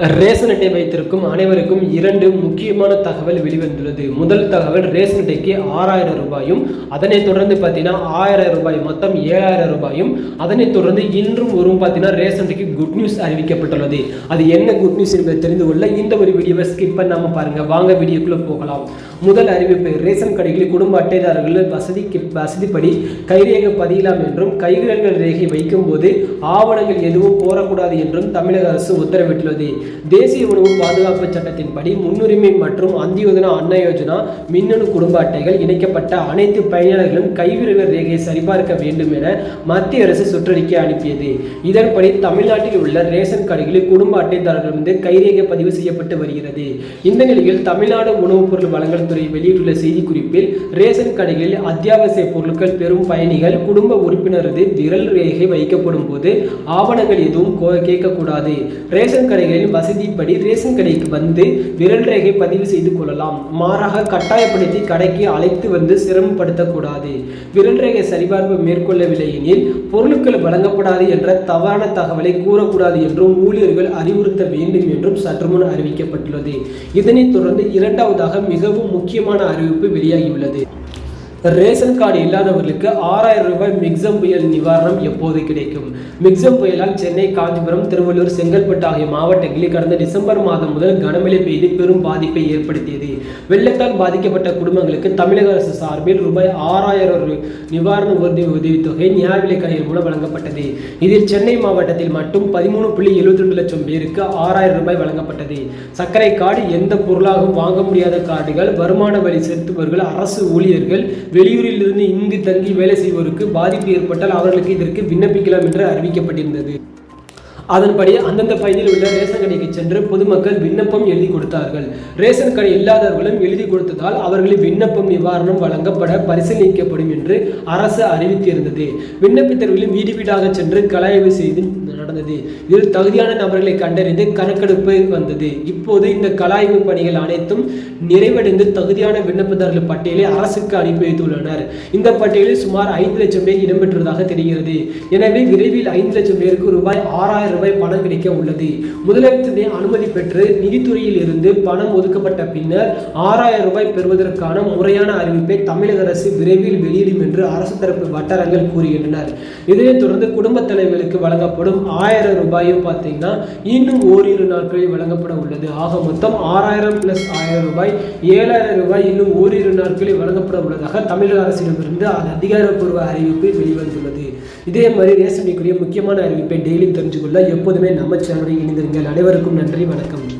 Ration அட்டை வைத்திருக்கும் அனைவருக்கும் இரண்டு முக்கியமான தகவல் வெளிவந்துள்ளது. முதல் தகவல் ரேஷன் அட்டைக்கு ஆறாயிரம் ரூபாயும் அதனைத் தொடர்ந்து பார்த்தீங்கன்னா ஆயிரம் ரூபாய் மொத்தம் ஏழாயிரம் ரூபாயும் அதனைத் தொடர்ந்து இன்றும் வரும் பார்த்தீங்கன்னா ரேஷன் அட்டைக்கு குட் நியூஸ் அறிவிக்கப்பட்டுள்ளது. அது என்ன குட் நியூஸ் என்பதை தெரிந்து கொள்ள இந்த ஒரு வீடியோவை ஸ்கிப் பண்ணாமல் பாருங்கள் வாங்க வீடியோக்குள்ளே போகலாம். முதல் அறிவிப்பு ரேஷன் கடைகளில் குடும்ப அட்டைதாரர்கள் வசதி வசதிப்படி கைரேகை பதியலாம் என்றும் கைரேகை ரேகை வைக்கும் போது ஆவணங்கள் எதுவும் கோரக்கூடாது என்றும் தமிழக அரசு உத்தரவிட்டுள்ளது. தேசிய உணவு பாதுகாப்பு சட்டத்தின்படி முன்னுரிமை மற்றும் அந்தியோதனா அன்ன யோஜனா மின்னணு குடும்ப அட்டைகள் இணைக்கப்பட்ட அனைத்து பயனாளர்களும் கைவிரல் ரேகையை சரிபார்க்க வேண்டும் என மத்திய அரசு சுற்றறிக்கை அனுப்பியது. இதன்படி தமிழ்நாட்டில் உள்ள ரேஷன் கடைகளில் குடும்ப அட்டைதாரர்களிருந்து கைரேகை பதிவு செய்யப்பட்டு வருகிறது. இந்த நிலையில் தமிழ்நாடு உணவுப் பொருள் வழங்கல் துறை வெளியிட்டுள்ள செய்திக்குறிப்பில் ரேஷன் கடைகளில் அத்தியாவசிய பொருட்கள் பெறும் பயணிகள் குடும்ப உறுப்பினரது விரல் ரேகை வைக்கப்படும் போது ஆவணங்கள் எதுவும் கேட்கக்கூடாது. ரேஷன் கடைகளில் வசதிப்படி ரேஷன் கடைக்கு வந்து விரல் ரேகை பதிவு செய்து கொள்ளலாம். மாறாக கட்டாயப்படுத்தி கடைக்கு அழைத்து வந்து சிரமப்படுத்தக்கூடாது. விரல் ரேகை சரிபார்ப்பு மேற்கொள்ளவில்லை எனில் பொருட்கள் வழங்கப்படாது என்ற தவறான தகவலை கூறக்கூடாது என்றும் ஊழியர்கள் அறிவுறுத்த வேண்டும் என்றும் சற்று முன் அறிவிக்கப்பட்டுள்ளது. இதனைத் தொடர்ந்து இரண்டாவதாக மிகவும் முக்கியமான அறிவிப்பு வெளியாகியுள்ளது. la ரேஷன் கார்டு இல்லாதவர்களுக்கு ஆறாயிரம் ரூபாய் மிக்சம் புயல் நிவாரணம் எப்போது கிடைக்கும்? மிக்சம் புயலால் சென்னை காஞ்சிபுரம் திருவள்ளூர் செங்கல்பட்டு ஆகிய மாவட்டங்களில் கடந்த டிசம்பர் மாதம் முதல் கனமழை பெய்து பெரும் பாதிப்பை ஏற்படுத்தியது. வெள்ளத்தால் பாதிக்கப்பட்ட குடும்பங்களுக்கு தமிழக அரசு சார்பில் ரூபாய் ஆறாயிரம் ரூ- நிவாரண உதவி உதவித்தொகை நியாய விலைக் மூலம் வழங்கப்பட்டது. இதில் சென்னை மாவட்டத்தில் மட்டும் பதிமூணு புள்ளி எழுபத்தி ரெண்டு லட்சம் பேருக்கு ஆறாயிரம் ரூபாய் வழங்கப்பட்டது. சர்க்கரை கார்டு எந்த பொருளாகவும் வாங்க முடியாத கார்டுகள் வருமான வரி செலுத்துபவர்கள் அரசு ஊழியர்கள் வெளியூரில் இருந்து இங்கு தங்கி வேலை செய்வோருக்கு பாதிப்பு ஏற்பட்டால் அவர்களுக்கு இதற்கு விண்ணப்பிக்கலாம் என்று அறிவிக்கப்பட்டிருந்தது. அதன்படி அந்தந்த பகுதியில் உள்ள ரேஷன் கடைக்கு சென்று பொதுமக்கள் விண்ணப்பம் எழுதி கொடுத்தார்கள். ரேஷன் கடை இல்லாதவர்களும் எழுதி கொடுத்ததால் அவர்களின் விண்ணப்பம் நிவாரணம் வழங்கப்பட பரிசீலிக்கப்படும் என்று அரசு அறிவித்திருந்தது. விண்ணப்பித்தவர்களும் வீடு வீடாக சென்று கலாய்வு செய்து நடந்தது. இதில் தகுதியான நபர்களை கண்டறிந்து கணக்கெடுப்பு வந்தது. இப்போது இந்த கலாய்வு பணிகள் அனைத்தும் நிறைவடைந்து தகுதியான விண்ணப்பதாரர்கள் பட்டியலை அரசுக்கு அனுப்பி வைத்துள்ளனர். இந்த பட்டியலில் சுமார் ஐந்து லட்சம் பேர் இடம்பெற்றதாக தெரிகிறது. எனவே விரைவில் ஐந்து லட்சம் பேருக்கு ரூபாய் ஆறாயிரம் ரூபாய் பணம் கிடைக்க உள்ளது. முதலமைச்சரின் அனுமதி பெற்று நிதித்துறையில் இருந்து பணம் ஒதுக்கப்பட்ட பின்னர் ஆறாயிரம் ரூபாய் பெறுவதற்கான முறையான அறிவிப்பை தமிழக அரசு விரைவில் வெளியிடும் என்று அரசு தரப்பு வட்டாரங்கள் கூறுகின்றனர். இதனைத் தொடர்ந்து குடும்பத் தலைவர்களுக்கு வழங்கப்படும் ஆயிரம் ரூபாயும் பார்த்தீங்கன்னா இன்னும் ஓரிரு நாட்களில் வழங்கப்பட உள்ளது. ஆக மொத்தம் ஆறாயிரம் பிளஸ் ஆயிரம் ரூபாய் ஏழாயிரம் ரூபாய் இன்னும் ஓரிரு நாட்களில் வழங்கப்பட உள்ளதாக தமிழக அரசிடமிருந்து அது அதிகாரப்பூர்வ அறிவிப்பு வெளிவந்துள்ளது. இதே மாதிரி ரேஷன் முக்கியமான அறிவிப்பை டெய்லி தெரிஞ்சுக்கொள்ள எப்போதுமே நம்ம சேனலை இணைந்திருங்கள். அனைவருக்கும் நன்றி வணக்கம்.